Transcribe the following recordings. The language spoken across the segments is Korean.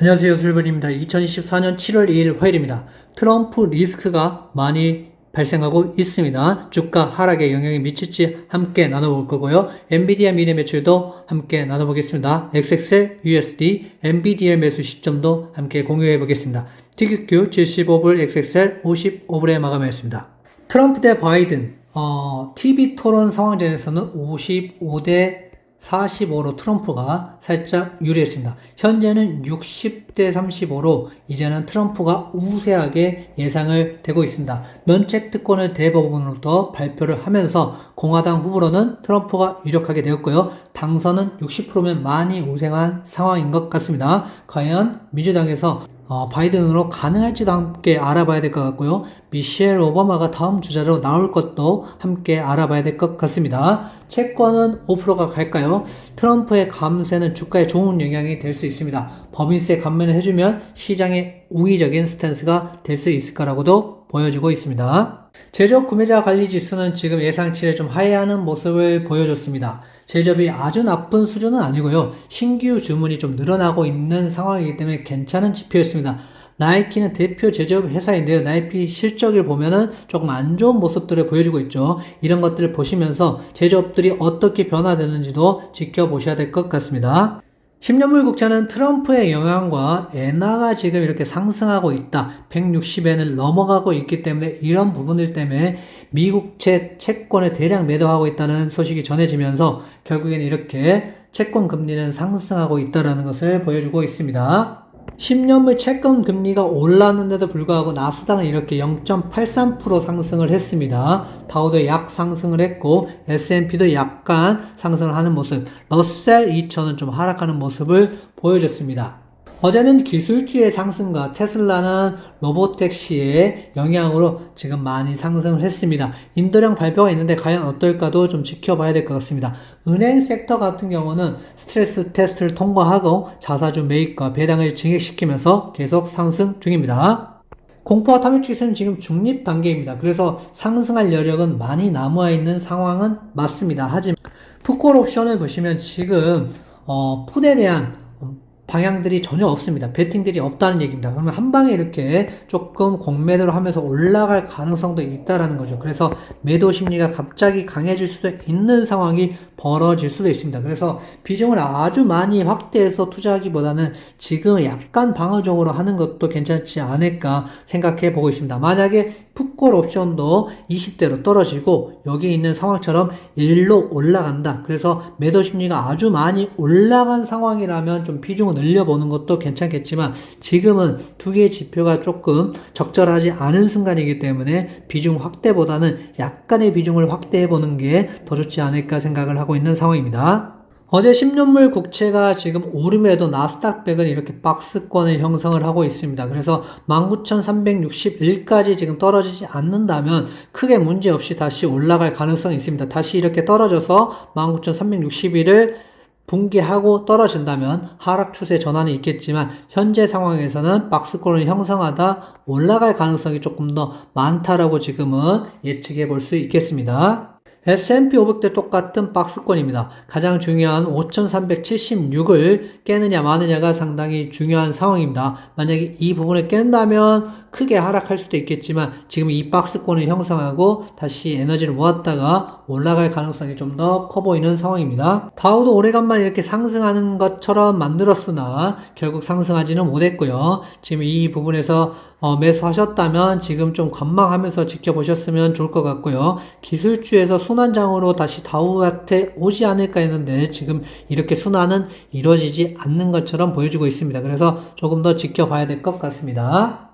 안녕하세요. 술벌입니다. 2024년 7월 2일 화요일입니다. 트럼프 리스크가 많이 발생하고 있습니다. 주가 하락에 영향이 미칠지 함께 나눠볼 거고요. 엔비디아 미래 매출도 함께 나눠보겠습니다. XXL, USD, 엔비디아 매수 시점도 함께 공유해 보겠습니다. TQQ 75불, XXL 55불에 마감했습니다. 트럼프 대 바이든, 어, TV 토론 상황전에서는 55대 45로 트럼프가 살짝 유리했습니다. 현재는 60대 35로 이제는 트럼프가 우세하게 예상을 되고 있습니다. 면책 특권을 대법원으로부터 발표를 하면서 공화당 후보로는 트럼프가 유력하게 되었고요. 당선은 60%면 많이 우세한 상황인 것 같습니다. 과연 민주당에서 어, 바이든으로 가능할지도 함께 알아봐야 될 것 같고요. 미셸 오바마가 다음 주자로 나올 것도 함께 알아봐야 될 것 같습니다. 채권은 5%가 갈까요? 트럼프의 감세는 주가에 좋은 영향이 될 수 있습니다. 법인세 감면을 해주면 시장의 우위적인 스탠스가 될 수 있을 거라고도 보여지고 있습니다. 제조업 구매자 관리 지수는 지금 예상치를 좀 하회하는 모습을 보여줬습니다. 제조업이 아주 나쁜 수준은 아니고요. 신규 주문이 좀 늘어나고 있는 상황이기 때문에 괜찮은 지표였습니다. 나이키는 대표 제조업 회사인데요. 나이키 실적을 보면은 조금 안 좋은 모습들을 보여주고 있죠. 이런 것들을 보시면서 제조업들이 어떻게 변화되는지도 지켜보셔야 될 것 같습니다. 10년물 국채는 트럼프의 영향과 엔화가 지금 이렇게 상승하고 있다. 160엔을 넘어가고 있기 때문에 이런 부분들 때문에 미국채 채권을 대량 매도하고 있다는 소식이 전해지면서 결국엔 이렇게 채권 금리는 상승하고 있다는 것을 보여주고 있습니다. 10년물 채권 금리가 올랐는데도 불구하고 나스닥은 이렇게 0.83% 상승을 했습니다. 다우도 약 상승을 했고 S&P도 약간 상승을 하는 모습, 러셀 2000은 좀 하락하는 모습을 보여줬습니다. 어제는 기술주의 상승과 테슬라는 로보택시의 영향으로 지금 많이 상승을 했습니다. 인도량 발표가 있는데 과연 어떨까도 좀 지켜봐야 될 것 같습니다. 은행 섹터 같은 경우는 스트레스 테스트를 통과하고 자사주 매입과 배당을 증액시키면서 계속 상승 중입니다. 공포와 탐욕 지수는 지금 중립 단계입니다. 그래서 상승할 여력은 많이 남아 있는 상황은 맞습니다. 하지만 풋콜 옵션을 보시면 지금 어, 풋에 대한 방향들이 전혀 없습니다. 베팅들이 없다는 얘기입니다. 그러면 한 방에 이렇게 조금 공매도를 하면서 올라갈 가능성도 있다라는 거죠. 그래서 매도 심리가 갑자기 강해질 수도 있는 상황이 벌어질 수도 있습니다. 그래서 비중을 아주 많이 확대해서 투자하기보다는 지금 약간 방어적으로 하는 것도 괜찮지 않을까 생각해 보고 있습니다. 만약에 풋콜 옵션도 20대로 떨어지고 여기 있는 상황처럼 1로 올라간다. 그래서 매도 심리가 아주 많이 올라간 상황이라면 좀 비중을 늘려보는 것도 괜찮겠지만 지금은 두 개의 지표가 조금 적절하지 않은 순간이기 때문에 비중 확대보다는 약간의 비중을 확대해 보는 게 더 좋지 않을까 생각을 하고 있는 상황입니다. 어제 10년물 국채가 지금 오름에도 나스닥 100은 이렇게 박스권을 형성을 하고 있습니다. 그래서 19,361까지 지금 떨어지지 않는다면 크게 문제 없이 다시 올라갈 가능성이 있습니다. 다시 이렇게 떨어져서 19,361을 붕괴하고 떨어진다면 하락 추세 전환이 있겠지만 현재 상황에서는 박스권을 형성하다 올라갈 가능성이 조금 더 많다라고 지금은 예측해 볼 수 있겠습니다. S&P 500대 똑같은 박스권입니다. 가장 중요한 5376을 깨느냐 마느냐가 상당히 중요한 상황입니다. 만약에 이 부분을 깬다면 크게 하락할 수도 있겠지만 지금 이 박스권을 형성하고 다시 에너지를 모았다가 올라갈 가능성이 좀 더 커 보이는 상황입니다. 다우도 오래간만에 이렇게 상승하는 것처럼 만들었으나 결국 상승하지는 못했고요. 지금 이 부분에서 어, 매수하셨다면 지금 좀 관망하면서 지켜보셨으면 좋을 것 같고요. 기술주에서 순환장으로 다시 다우한테 오지 않을까 했는데 지금 이렇게 순환은 이루어지지 않는 것처럼 보여주고 있습니다. 그래서 조금 더 지켜봐야 될 것 같습니다.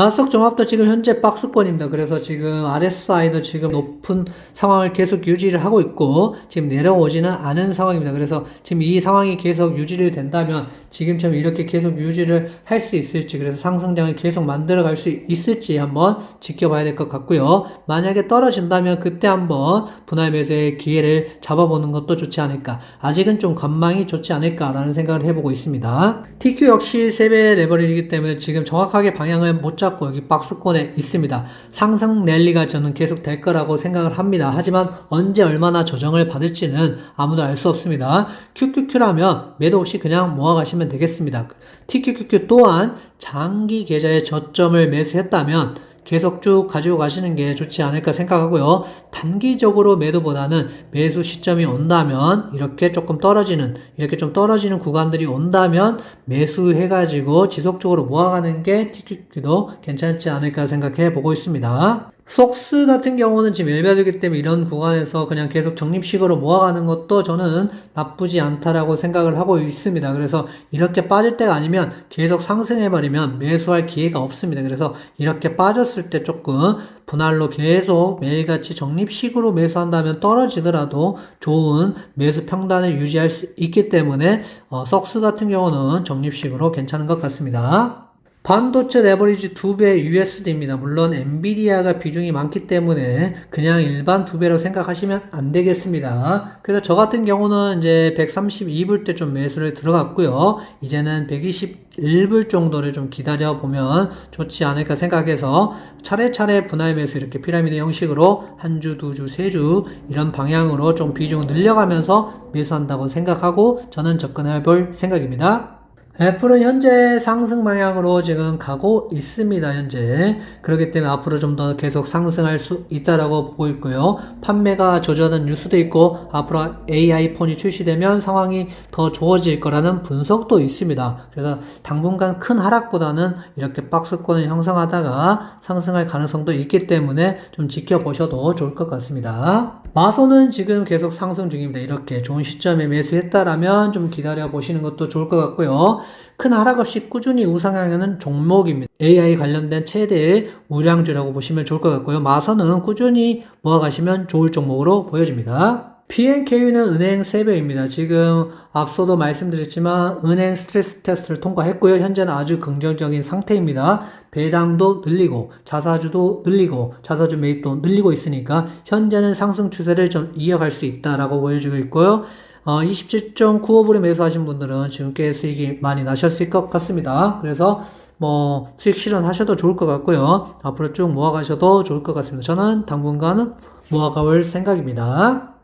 나스닥 종합도 지금 현재 박스권입니다. 그래서 지금 RSI도 지금 높은 상황을 계속 유지를 하고 있고 지금 내려오지는 않은 상황입니다. 그래서 지금 이 상황이 계속 유지를 된다면 지금처럼 이렇게 계속 유지를 할 수 있을지 그래서 상승장을 계속 만들어 갈 수 있을지 한번 지켜봐야 될 것 같고요. 만약에 떨어진다면 그때 한번 분할 매수의 기회를 잡아보는 것도 좋지 않을까. 아직은 좀 관망이 좋지 않을까라는 생각을 해보고 있습니다. TQ 역시 3배 레버리이기 때문에 지금 정확하게 방향을 못 잡고 잡고 여기 박스권에 있습니다. 상승 랠리가 저는 계속 될 거라고 생각을 합니다. 하지만 언제 얼마나 조정을 받을지는 아무도 알 수 없습니다. QQQ라면 매도 없이 그냥 모아가시면 되겠습니다. TQQQ 또한 장기 계좌의 저점을 매수했다면 계속 쭉 가지고 가시는 게 좋지 않을까 생각하고요. 단기적으로 매도보다는 매수 시점이 온다면 이렇게 조금 떨어지는 이렇게 좀 떨어지는 구간들이 온다면 매수해가지고 지속적으로 모아가는 게 TQQ도 괜찮지 않을까 생각해 보고 있습니다. 속스 같은 경우는 지금 일배주기 때문에 이런 구간에서 그냥 계속 적립식으로 모아가는 것도 저는 나쁘지 않다라고 생각을 하고 있습니다. 그래서 이렇게 빠질 때가 아니면 계속 상승해버리면 매수할 기회가 없습니다. 그래서 이렇게 빠졌을 때 조금 분할로 계속 매일같이 적립식으로 매수한다면 떨어지더라도 좋은 매수 평단을 유지할 수 있기 때문에 어, 석스 같은 경우는 적립식으로 괜찮은 것 같습니다. 반도체 레버리지 2배 USD입니다. 물론 엔비디아가 비중이 많기 때문에 그냥 일반 2배로 생각하시면 안 되겠습니다. 그래서 저 같은 경우는 이제 132불 때 좀 매수를 들어갔고요. 이제는 121불 정도를 좀 기다려 보면 좋지 않을까 생각해서 차례차례 분할 매수 이렇게 피라미드 형식으로 한 주, 두 주, 세 주 이런 방향으로 좀 비중을 늘려가면서 매수한다고 생각하고 저는 접근해 볼 생각입니다. 애플은 현재 상승 방향으로 지금 가고 있습니다, 현재. 그렇기 때문에 앞으로 좀 더 계속 상승할 수 있다라고 보고 있고요. 판매가 저조하는 뉴스도 있고, 앞으로 AI 폰이 출시되면 상황이 더 좋아질 거라는 분석도 있습니다. 그래서 당분간 큰 하락보다는 이렇게 박스권을 형성하다가 상승할 가능성도 있기 때문에 좀 지켜보셔도 좋을 것 같습니다. 마소는 지금 계속 상승 중입니다. 이렇게 좋은 시점에 매수했다라면 좀 기다려 보시는 것도 좋을 것 같고요. 큰 하락 없이 꾸준히 우상향하는 종목입니다. AI 관련된 최대의 우량주라고 보시면 좋을 것 같고요. 마선은 꾸준히 모아가시면 좋을 종목으로 보여집니다. PNKU는 은행 3배입니다. 지금 앞서도 말씀드렸지만 은행 스트레스 테스트를 통과했고요. 현재는 아주 긍정적인 상태입니다. 배당도 늘리고 자사주도 늘리고 자사주 매입도 늘리고 있으니까 현재는 상승 추세를 좀 이어갈 수 있다라고 보여주고 있고요. 어, 27.95불에 매수하신 분들은 지금 꽤 수익이 많이 나셨을 것 같습니다. 그래서 뭐 수익 실현하셔도 좋을 것 같고요. 앞으로 쭉 모아가셔도 좋을 것 같습니다. 저는 당분간은 모아가볼 생각입니다.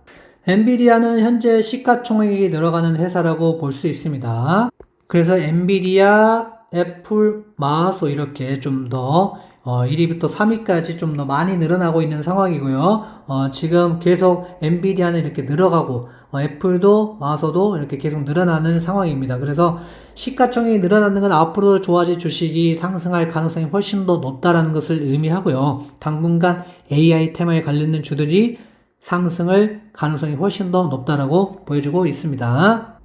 엔비디아는 현재 시가총액이 늘어가는 회사라고 볼 수 있습니다. 그래서 엔비디아, 애플, 마소 이렇게 좀더 어, 1위부터 3위까지 좀 더 많이 늘어나고 있는 상황이고요. 어, 지금 계속 엔비디아는 이렇게 늘어가고 어, 애플도 마소도 이렇게 계속 늘어나는 상황입니다. 그래서 시가총액이 늘어나는 건 앞으로 좋아질 주식이 상승할 가능성이 훨씬 더 높다라는 것을 의미하고요. 당분간 AI 테마에 관련된 주들이 상승을 가능성이 훨씬 더 높다라고 보여주고 있습니다.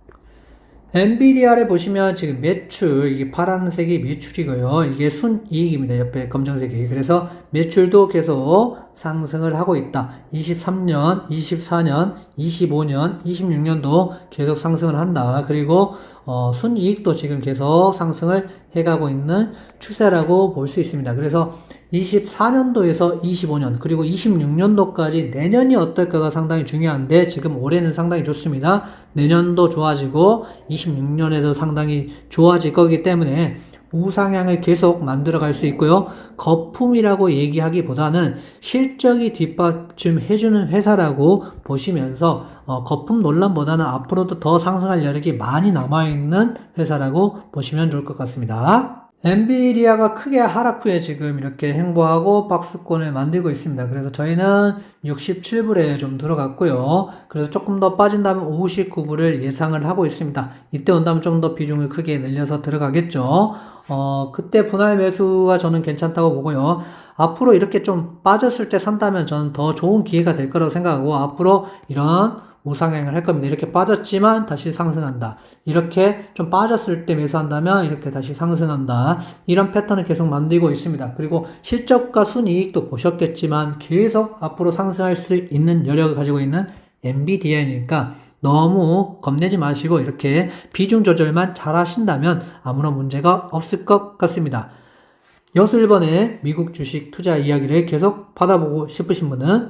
엔비디아를 보시면 지금 매출, 이게 파란색이 매출이고요. 이게 순이익입니다. 옆에 검정색이. 그래서 매출도 계속 상승을 하고 있다. 23년, 24년, 25년, 26년도 계속 상승을 한다. 그리고 어, 순이익도 지금 계속 상승을 해가고 있는 추세라고 볼 수 있습니다. 그래서 24년도에서 25년 그리고 26년도까지 내년이 어떨까가 상당히 중요한데 지금 올해는 상당히 좋습니다. 내년도 좋아지고 26년에도 상당히 좋아질 거기 때문에 우상향을 계속 만들어 갈 수 있고요. 거품이라고 얘기하기보다는 실적이 뒷받침 해주는 회사라고 보시면서 어, 거품 논란보다는 앞으로도 더 상승할 여력이 많이 남아있는 회사라고 보시면 좋을 것 같습니다. 엔비디아가 크게 하락 후에 지금 이렇게 행보하고 박스권을 만들고 있습니다. 그래서 저희는 67불에 좀 들어갔고요. 그래서 조금 더 빠진다면 59불을 예상을 하고 있습니다. 이때 온다면 좀 더 비중을 크게 늘려서 들어가겠죠. 어, 그때 분할 매수가 저는 괜찮다고 보고요. 앞으로 이렇게 좀 빠졌을 때 산다면 저는 더 좋은 기회가 될 거라고 생각하고 앞으로 이런 우상향을 할 겁니다. 이렇게 빠졌지만 다시 상승한다. 이렇게 좀 빠졌을 때 매수한다면 이렇게 다시 상승한다. 이런 패턴을 계속 만들고 있습니다. 그리고 실적과 순이익도 보셨겠지만 계속 앞으로 상승할 수 있는 여력을 가지고 있는 엔비디아니까 너무 겁내지 마시고 이렇게 비중 조절만 잘 하신다면 아무런 문제가 없을 것 같습니다. 여수 1번의 미국 주식 투자 이야기를 계속 받아보고 싶으신 분은